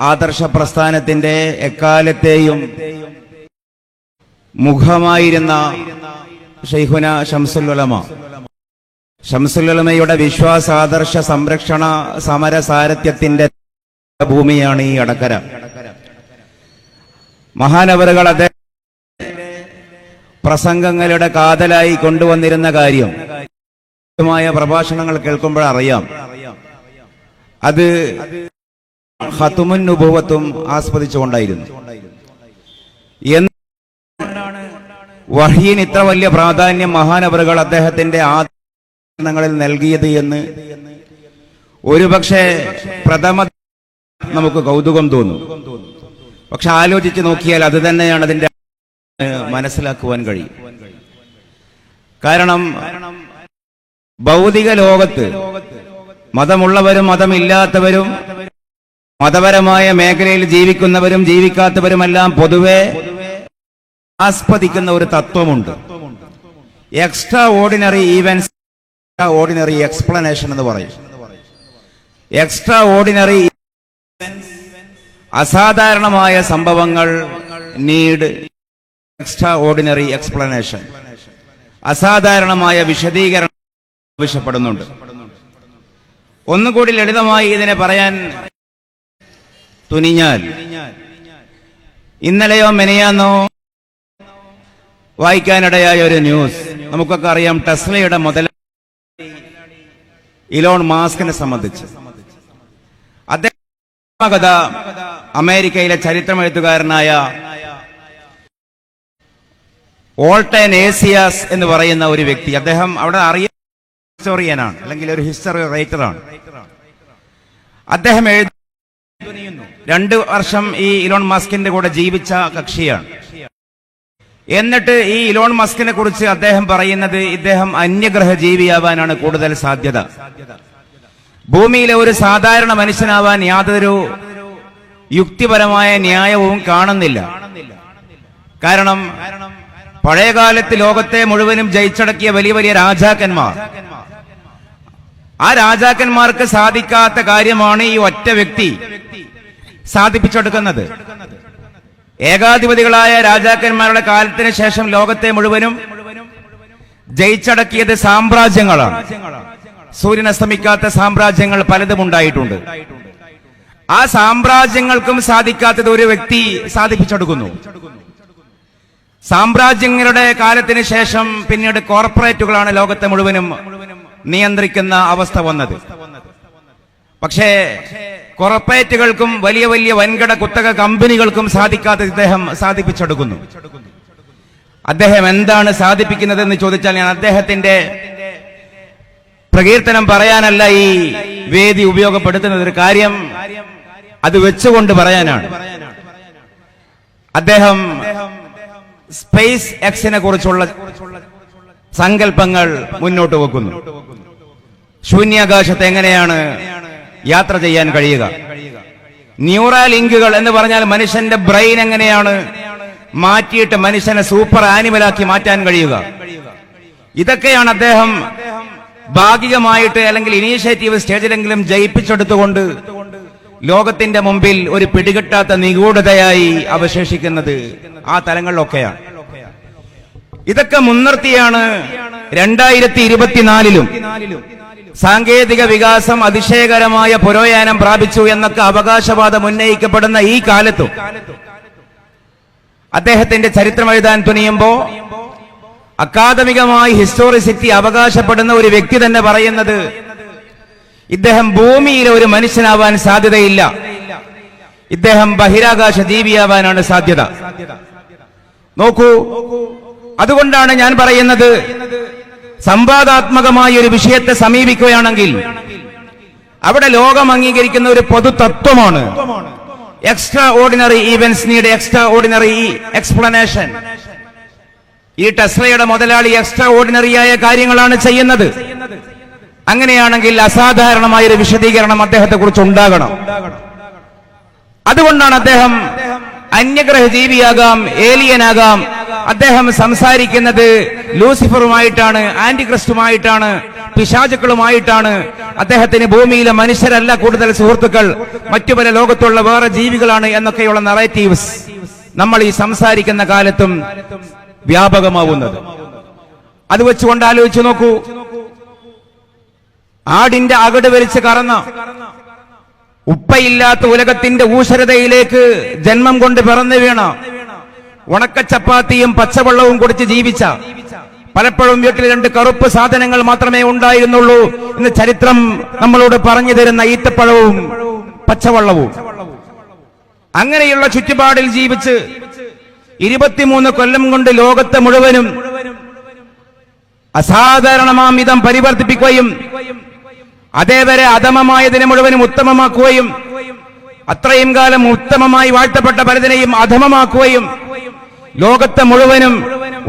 ആദർശ പ്രസ്ഥാനത്തിന്റെ എക്കാലത്തെയും മുഖമായിരുന്ന ഷെയ്ഖുന ഷംസുല്ലമ ഷംസുല്ലമയുടെ വിശ്വാസ ആദർശ സംരക്ഷണ സമര സാരഥ്യത്തിന്റെ ഭൂമിയാണ് ഈ അടക്കര. മഹാനവറുകൾ അദ്ദേഹം പ്രസംഗങ്ങളുടെ കാതലായി കൊണ്ടുവന്നിരുന്ന കാര്യം. പ്രഭാഷണങ്ങൾ കേൾക്കുമ്പോൾ അറിയാം. അത് ഹത്തുമുൻ നുഭവത്തും ആസ്വദിച്ചുകൊണ്ടായിരുന്നു. എന്നാണ് വഹീൻ ഇത്ര വലിയ പ്രാധാന്യം മഹാനവറുകൾ അദ്ദേഹത്തിന്റെ ആദ്യങ്ങളിൽ നൽകിയത് എന്ന് ഒരുപക്ഷെ പ്രഥമ നമുക്ക് കൗതുകം തോന്നും. പക്ഷെ ആലോചിച്ച് നോക്കിയാൽ അത് തന്നെയാണ് അതിന്റെ മനസ്സിലാക്കുവാൻ കഴിയും. കാരണം ഭൗതിക ലോകത്ത് മതമുള്ളവരും മതമില്ലാത്തവരും മതപരമായ മേഖലയിൽ ജീവിക്കുന്നവരും ജീവിക്കാത്തവരുമെല്ലാം പൊതുവെ ആസ്പദിക്കുന്ന ഒരു തത്വമുണ്ട്. Extraordinary evidence ordinary explanation എന്ന് പറയും. എക്സ്ട്രാ ഓർഡിനറി അസാധാരണമായ സംഭവങ്ങൾ നീഡ് എക്സ്ട്രാ ഓർഡിനറി എക്സ്പ്ലനേഷൻ അസാധാരണമായ വിശദീകരണം ആവശ്യപ്പെടുന്നുണ്ട്. ഒന്നുകൂടി ലളിതമായി ഇതിനെ പറയാൻ തുനിഞ്ഞാൽ. ഇന്നലെയോ മെനയാന്നോ വായിക്കാനിടയായ ഒരു ന്യൂസ്. നമുക്കൊക്കെ അറിയാം ടെസ്ലയുടെ മുതൽ ഇലോൺ മാസ്കിനെ സംബന്ധിച്ച്. അദ്ദേഹം അമേരിക്കയിലെ ചരിത്രമെഴുത്തുകാരനായ ഓൾട്ടൻ ഏസിയാസ് എന്ന് പറയുന്ന ഒരു വ്യക്തി. അദ്ദേഹം അവിടെ അറിയ ഹിസ്റ്റോറിയനാണ് അല്ലെങ്കിൽ ഒരു ഹിസ്റ്ററി റൈറ്ററാണ്. അദ്ദേഹം എഴുതി രണ്ട് വർഷം ഈ ഇലോൺ മസ്കിന്റെ കൂടെ ജീവിച്ച കക്ഷിയാണ്. എന്നിട്ട് ഈ ഇലോൺ മസ്കിനെ കുറിച്ച് അദ്ദേഹം പറയുന്നത് ഇദ്ദേഹം അന്യഗ്രഹ ജീവിയാവാനാണ് കൂടുതൽ സാധ്യത. ഭൂമിയിലെ ഒരു സാധാരണ മനുഷ്യനാവാൻ യാതൊരു യുക്തിപരമായ ന്യായവും കാണുന്നില്ല. കാരണം പഴയകാലത്ത് ലോകത്തെ മുഴുവനും ജയിച്ചടക്കിയ വലിയ വലിയ രാജാക്കന്മാർ. ആ രാജാക്കന്മാർക്ക് സാധിക്കാത്ത കാര്യമാണ് ഈ ഒറ്റ വ്യക്തി. സാധിപ്പിച്ചെടുക്കുന്നത്. ഏകാധിപതികളായ രാജാക്കന്മാരുടെ കാലത്തിന് ശേഷം ലോകത്തെ മുഴുവനും ജയിച്ചടക്കിയത് സാമ്രാജ്യങ്ങളാണ്. സൂര്യൻ അസ്തമിക്കാത്ത സാമ്രാജ്യങ്ങൾ പലതും ഉണ്ടായിട്ടുണ്ട്. ആ സാമ്രാജ്യങ്ങൾക്കും സാധിക്കാത്തത് ഒരു വ്യക്തി സാധിപ്പിച്ചെടുക്കുന്നു. സാമ്രാജ്യങ്ങളുടെ കാലത്തിന് ശേഷം പിന്നീട് കോർപ്പറേറ്റുകളാണ് ലോകത്തെ മുഴുവനും നിയന്ത്രിക്കുന്ന അവസ്ഥ വന്നത്. പക്ഷേ കോർപ്പറേറ്റുകൾക്കും വലിയ വലിയ വൻകിട കുത്തക കമ്പനികൾക്കും സാധിക്കാത്ത ഇദ്ദേഹം സാധിപ്പിച്ചെടുക്കുന്നു. അദ്ദേഹം എന്താണ് സാധിപ്പിക്കുന്നത് എന്ന് ചോദിച്ചാൽ ഞാൻ അദ്ദേഹത്തിന്റെ പ്രകീർത്തനം പറയാനല്ല ഈ വേദി ഉപയോഗപ്പെടുത്തുന്നത്. ഒരു കാര്യം അത് വെച്ചുകൊണ്ട് പറയാനാണ്. അദ്ദേഹം സ്പേസ് എക്സിനെ കുറിച്ചുള്ള സങ്കല്പങ്ങൾ മുന്നോട്ട് വെക്കുന്നു. ശൂന്യാകാശത്ത് എങ്ങനെയാണ് യാത്ര ചെയ്യാൻ കഴിയുക. ന്യൂറാ ലിങ്കുകൾ എന്ന് പറഞ്ഞാൽ മനുഷ്യന്റെ ബ്രെയിൻ എങ്ങനെയാണ്? മാറ്റിയിട്ട് മനുഷ്യനെ സൂപ്പർ ആനിമലാക്കി മാറ്റാൻ കഴിയുക. ഇതൊക്കെയാണ് അദ്ദേഹം ഭാഗികമായിട്ട് അല്ലെങ്കിൽ ഇനീഷ്യേറ്റീവ് സ്റ്റേജിലെങ്കിലും ജയിപ്പിച്ചെടുത്തുകൊണ്ട് ലോകത്തിന്റെ മുമ്പിൽ ഒരു പിടികിട്ടാത്ത നിഗൂഢതയായി അവശേഷിക്കുന്നത് ആ തലങ്ങളിലൊക്കെയാണ്. ഇതൊക്കെ മുൻനിർത്തിയാണ് രണ്ടായിരത്തി ഇരുപത്തിനാലിലും. സാങ്കേതിക വികാസം അതിശയകരമായ പുരോയാനം പ്രാപിച്ചു എന്നൊക്കെ അവകാശവാദം ഉന്നയിക്കപ്പെടുന്ന ഈ കാലത്തും അദ്ദേഹത്തിന്റെ ചരിത്രം എഴുതാൻ തുനിയുമ്പോ അക്കാദമികമായി ഹിസ്റ്റോറിസിറ്റി അവകാശപ്പെടുന്ന ഒരു വ്യക്തി തന്നെ പറയുന്നത് ഇദ്ദേഹം ഭൂമിയിലെ ഒരു മനുഷ്യനാവാൻ സാധ്യതയില്ല. ഇദ്ദേഹം ബഹിരാകാശ ജീവിയാവാനാണ് സാധ്യത. നോക്കൂ അതുകൊണ്ടാണ് ഞാൻ പറയുന്നത് സംവാദാത്മകമായ ഒരു വിഷയത്തെ സമീപിക്കുകയാണെങ്കിൽ അവിടെ ലോകം അംഗീകരിക്കുന്ന ഒരു പൊതു തത്വമാണ് extraordinary evidence need extraordinary explanation. ഈ ടെസ്ലയുടെ മുതലാളി എക്സ്ട്രാ ഓർഡിനറി ആയ കാര്യങ്ങളാണ് ചെയ്യുന്നത്. അങ്ങനെയാണെങ്കിൽ അസാധാരണമായ ഒരു വിശദീകരണം അദ്ദേഹത്തെ കുറിച്ച് ഉണ്ടാകണം. അതുകൊണ്ടാണ് അദ്ദേഹം അന്യഗ്രഹ ജീവിയാകാം ഏലിയനാകാം. അദ്ദേഹം സംസാരിക്കുന്നത് ലൂസിഫറുമായിട്ടാണ് ആന്റിക്രിസ്റ്റുമായിട്ടാണ് പിശാചുക്കളുമായിട്ടാണ്. അദ്ദേഹത്തിന് ഭൂമിയിലെ മനുഷ്യരല്ല കൂടുതൽ സുഹൃത്തുക്കൾ. മറ്റു പല ലോകത്തുള്ള വേറെ ജീവികളാണ് എന്നൊക്കെയുള്ള നറേറ്റീവ്സ് നമ്മൾ ഈ സംസാരിക്കുന്ന കാലത്തും വ്യാപകമാവുന്നത്. അത് വെച്ചുകൊണ്ട് ആലോചിച്ചു നോക്കൂ. ആടിന്റെ അകട് വലിച്ച് കറന്ന ഉപ്പയില്ലാത്ത ഉലകത്തിന്റെ ഊശ്വരതയിലേക്ക് ജന്മം കൊണ്ട് പിറന്നു വീണ ഉണക്ക ചപ്പാത്തിയും പച്ചവെള്ളവും കുടിച്ച് ജീവിച്ച പലപ്പോഴും വീട്ടിൽ രണ്ട് കറുപ്പ് സാധനങ്ങൾ മാത്രമേ ഉണ്ടായിരുന്നുള്ളൂ എന്ന് ചരിത്രം നമ്മളോട് പറഞ്ഞു തരുന്ന ഈത്തപ്പഴവും പച്ചവെള്ളവും. അങ്ങനെയുള്ള ചുറ്റുപാടിൽ ജീവിച്ച് ഇരുപത്തിമൂന്ന് കൊല്ലം കൊണ്ട് ലോകത്തെ മുഴുവനും അസാധാരണമാം വിധം പരിവർത്തിപ്പിക്കുകയും അതേവരെ അധമമായതിനെ മുഴുവനും ഉത്തമമാക്കുകയും അത്രയും കാലം ഉത്തമമായി വാഴ്ത്തപ്പെട്ട പലതിനെയും അധമമാക്കുകയും ലോകത്തെ മുഴുവനും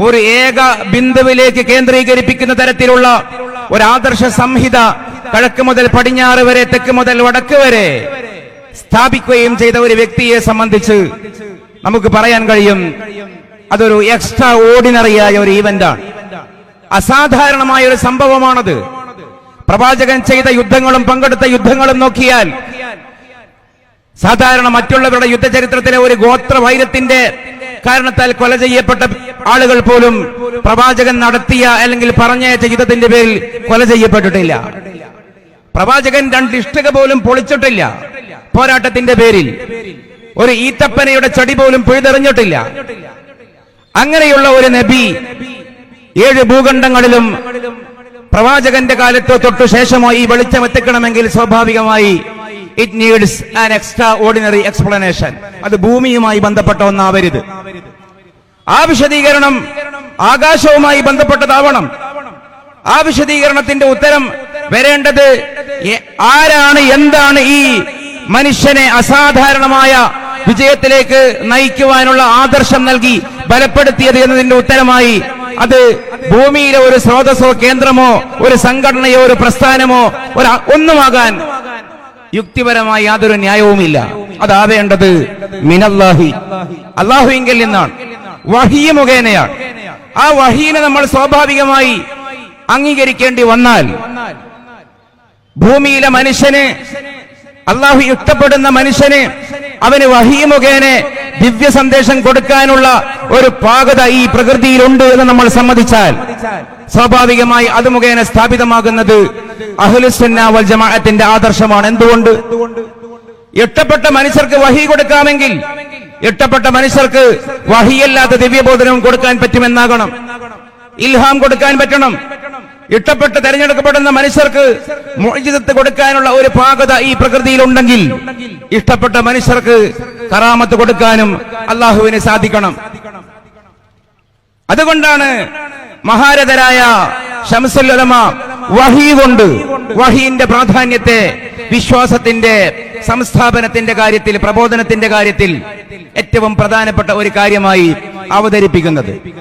ഒരു ഏക ബിന്ദുവിലേക്ക് കേന്ദ്രീകരിപ്പിക്കുന്ന തരത്തിലുള്ള ഒരു ആദർശ സംഹിത കിഴക്ക് മുതൽ പടിഞ്ഞാറ് വരെ തെക്ക് മുതൽ വടക്ക് വരെ സ്ഥാപിക്കുകയും ചെയ്ത ഒരു വ്യക്തിയെ സംബന്ധിച്ച് നമുക്ക് പറയാൻ കഴിയും. അതൊരു എക്സ്ട്രാ ഓർഡിനറിയായ ഒരു ഈവന്റാണ് അസാധാരണമായ ഒരു സംഭവമാണത്. പ്രവാചകൻ ചെയ്ത യുദ്ധങ്ങളും പങ്കെടുത്ത യുദ്ധങ്ങളും നോക്കിയാൽ സാധാരണ മറ്റുള്ളവരുടെ യുദ്ധചരിത്രത്തിലെ ഒരു ഗോത്ര വൈരത്തിന്റെ കാരണത്താൽ കൊല ചെയ്യപ്പെട്ട ആളുകൾ പോലും പ്രവാചകൻ നടത്തിയ അല്ലെങ്കിൽ പറഞ്ഞയച്ച യുദ്ധത്തിന്റെ പേരിൽ കൊല ചെയ്യപ്പെട്ടിട്ടില്ല. പ്രവാചകൻ രണ്ട് ഇഷ്ടിക പോലും പൊളിച്ചിട്ടില്ല. പോരാട്ടത്തിന്റെ പേരിൽ. ഒരു ഈത്തപ്പനയുടെ ചെടി പോലും പിഴുതെറിഞ്ഞിട്ടില്ല. അങ്ങനെയുള്ള ഒരു നബി ഏഴ് ഭൂഖണ്ഡങ്ങളിലും പ്രവാചകന്റെ കാലത്തോ തൊട്ടു ശേഷമോ ഈ വെളിച്ചം എത്തിക്കണമെങ്കിൽ സ്വാഭാവികമായി it needs an extraordinary explanation അത് ഭൂമിയുമായി ബന്ധപ്പെട്ട ഒന്നാവരുത്. ആ വിശദീകരണം ആകാശവുമായി ബന്ധപ്പെട്ടതാവണം. ആ വിശദീകരണത്തിന്റെ ഉത്തരം വരേണ്ടത് ആരാണ് എന്താണ് ഈ മനുഷ്യനെ അസാധാരണമായ വിജയത്തിലേക്ക് നയിക്കുവാനുള്ള ആദർശം നൽകി ബലപ്പെടുത്തിയത് എന്നതിന്റെ ഉത്തരമായി അത് ഭൂമിയിലെ ഒരു സ്രോതസ്സോ കേന്ദ്രമോ ഒരു സംഘടനയോ ഒരു പ്രസ്ഥാനമോ ഒരു ഒന്നുമാകാൻ. യുക്തിപരമായി യാതൊരു ന്യായവുമില്ല. അതാവേണ്ടത് മിനല്ലാഹി. അള്ളാഹുവിങ്കിൽ നിന്നാണ്. വഹി മുഖേനയാണ്. ആ വഹീനെ നമ്മൾ സ്വാഭാവികമായി അംഗീകരിക്കേണ്ടി വന്നാൽ ഭൂമിയിലെ മനുഷ്യന് അള്ളാഹു ഇഷ്ടപ്പെടുന്ന മനുഷ്യന് അവന് വഹീ മുഖേന ദിവ്യ സന്ദേശം കൊടുക്കാനുള്ള ഒരു പാകത ഈ പ്രകൃതിയിലുണ്ട് എന്ന് നമ്മൾ സമ്മതിച്ചാൽ സ്വാഭാവികമായി അത് മുഖേന സ്ഥാപിതമാകുന്നത് അഹ്ലുസുന്ന വൽ ജമാഅത്തിന്റെ ആദർശമാണ്. എന്തുകൊണ്ട്? ഇഷ്ടപ്പെട്ട മനുഷ്യർക്ക് വഹി കൊടുക്കാമെങ്കിൽ ഇഷ്ടപ്പെട്ട മനുഷ്യർക്ക് വഹിയല്ലാത്ത ദിവ്യബോധനവും കൊടുക്കാൻ പറ്റുമെന്നാകണം. ഇൽഹാം കൊടുക്കാൻ പറ്റണം. ഇഷ്ടപ്പെട്ട് തെരഞ്ഞെടുക്കപ്പെടുന്ന മനുഷ്യർക്ക് മോചിതത്ത് കൊടുക്കാനുള്ള ഒരു പാകത ഈ പ്രകൃതിയിലുണ്ടെങ്കിൽ ഇഷ്ടപ്പെട്ട മനുഷ്യർക്ക് കറാമത്ത് കൊടുക്കാനും അള്ളാഹുവിന് സാധിക്കണം. അതുകൊണ്ടാണ് മഹാരഥരായ ഷംസുല്ലമ വഹി കൊണ്ട് വഹീന്റെ പ്രാധാന്യത്തെ വിശ്വാസത്തിന്റെ സംസ്ഥാപനത്തിന്റെ കാര്യത്തിൽ പ്രബോധനത്തിന്റെ കാര്യത്തിൽ ഏറ്റവും പ്രധാനപ്പെട്ട ഒരു കാര്യമായി അവതരിപ്പിക്കുന്നത്.